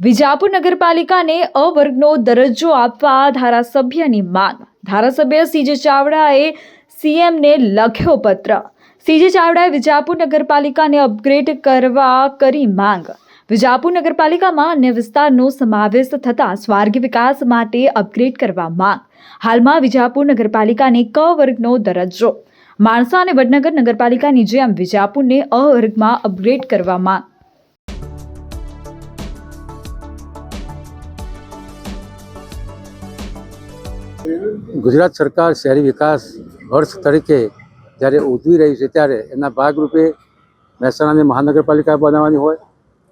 વિજાપુર નગરપાલિકાને અ વર્ગનો દરજ્જો આપવા ધારાસભ્યની માંગ. ધારાસભ્ય સીજે ચાવડાએ સીએમને લખ્યો પત્ર. સીજે ચાવડાએ વિજાપુર નગરપાલિકાને અપગ્રેડ કરવા કરી માંગ. વિજાપુર નગરપાલિકામાં અન્ય વિસ્તારનો સમાવેશ થતાં સ્વાર્ગી વિકાસ માટે અપગ્રેડ કરવા માંગ. હાલમાં વિજાપુર નગરપાલિકાને ક વર્ગનો દરજ્જો. માણસા અને વડનગર નગરપાલિકાની જેમ વિજાપુરને અ વર્ગમાં અપગ્રેડ કરવા માંગ. ગુજરાત સરકાર શહેરી વિકાસ વર્ષ તરીકે જ્યારે ઉજવી રહી છે ત્યારે એના ભાગરૂપે મહેસાણાને મહાનગરપાલિકા બનાવવાની હોય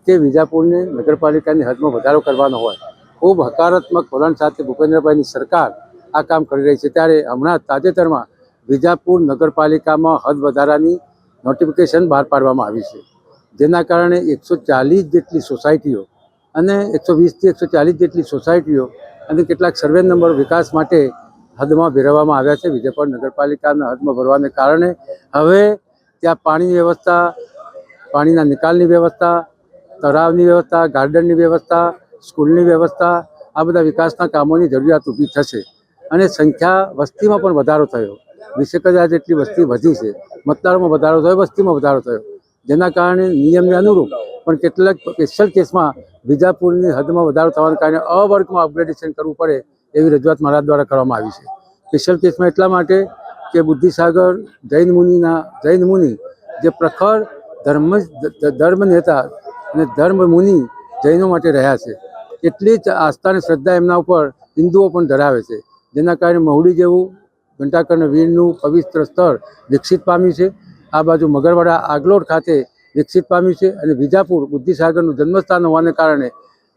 કે વિજાપુરને નગરપાલિકાની હદમાં વધારો કરવાનો હોય, ખૂબ હકારાત્મક વલણ સાથે ભૂપેન્દ્રભાઈની સરકાર આ કામ કરી રહી છે. ત્યારે હમણાં તાજેતરમાં વિજાપુર નગરપાલિકામાં હદ વધારાની નોટિફિકેશન બહાર પાડવામાં આવી છે. જેના કારણે એકસો ચાલીસ જેટલી સોસાયટીઓ અને એકસો વીસથી એકસો ચાલીસ જેટલી સોસાયટીઓ અને કેટલાક સર્વે નંબર વિકાસ માટે હદમાં ભેરવવામાં આવ્યા છે. વિજયપુર નગરપાલિકાના હદમાં ભરવાને કારણે હવે ત્યાં પાણીની વ્યવસ્થા, પાણીના નિકાલની વ્યવસ્થા, તળાવની વ્યવસ્થા, ગાર્ડનની વ્યવસ્થા, સ્કૂલની વ્યવસ્થા, આ બધા વિકાસના કામોની જરૂરિયાત ઊભી થશે. અને સંખ્યા વસ્તીમાં પણ વધારો થયો. વીસેક હજાર જેટલી વસ્તી વધી છે. મતદારોમાં વધારો થયો, વસ્તીમાં વધારો થયો. જેના કારણે નિયમને અનુરૂપ પણ કેટલાક સ્પેશિયલ કેસમાં વિજાપુરની હદમાં વધારો થવાને કારણે અ વર્ગમાં અપગ્રેડેશન કરવું પડે એવી રજૂઆત મારા દ્વારા કરવામાં આવી છે. સ્પેશિયલ કેસમાં એટલા માટે કે બુદ્ધિસાગર, જૈન મુનિના, જૈન મુનિ જે પ્રખર ધર્મ ધર્મ નેતા અને ધર્મ મુનિ જૈનો માટે રહ્યા છે. એટલી જ આસ્થા અને શ્રદ્ધા એમના ઉપર હિન્દુઓ પણ ધરાવે છે, જેના કારણે મહુડી જેવું ઘંટાકર્ણ વીરનું પવિત્ર સ્થળ વિકસિત પામ્યું છે. આ બાજુ મગરવાડા આગલોડ ખાતે વિકસિત પામ્યું છે અને વિજાપુર બુદ્ધિસાગરનું જન્મસ્થાન હોવાને કારણે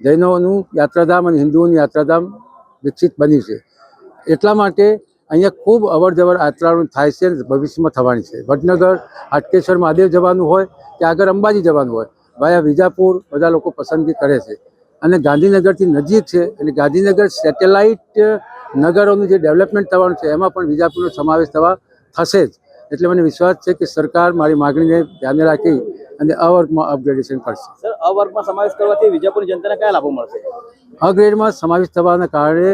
જૈનોનું યાત્રાધામ અને હિન્દુઓનું યાત્રાધામ વિકસિત બન્યું છે. એટલા માટે અહીંયા ખૂબ અવર જવર યાત્રાળુ થાય છે અને ભવિષ્યમાં થવાની છે. વડનગર, હાટકેશ્વર, મહાદેવ જવાનું હોય કે આગળ અંબાજી જવાનું હોય, વાયા વિજાપુર બધા લોકો પસંદગી કરે છે. અને ગાંધીનગરથી નજીક છે એટલે ગાંધીનગર સેટેલાઇટ નગરોનું જે ડેવલપમેન્ટ થવાનું છે એમાં પણ વિજાપુરનો સમાવેશ થવા થશે જ. એટલે મને વિશ્વાસ છે કે સરકાર મારી માગણીને ધ્યાને રાખી અને અ વર્ગમાં અપગ્રેડેશન કરશે. સર અ વર્ગમાં સમાવેશ કરવાથી વિજાપુરની જનતાને કયા લાભો મળશે? અ ગ્રેડમાં સમાવેશ થવાના કારણે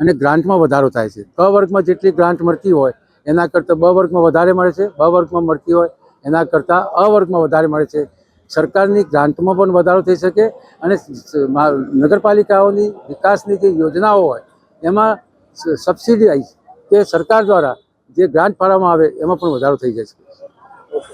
અને ગ્રાન્ટમાં વધારો થાય છે. ક વર્ગમાં જેટલી ગ્રાન્ટ મળતી હોય એના કરતાં બ વર્ગમાં વધારે મળે છે બ વર્ગમાં મળતી હોય એના કરતાં અ વર્ગમાં વધારે મળે છે. સરકારની ગ્રાન્ટમાં પણ વધારો થઈ શકે અને નગરપાલિકાઓની વિકાસની જે યોજનાઓ હોય એમાં સબસિડીઝ કે સરકાર દ્વારા જે ગ્રાન્ટ ફાળવવામાં આવે એમાં પણ વધારો થઈ જશે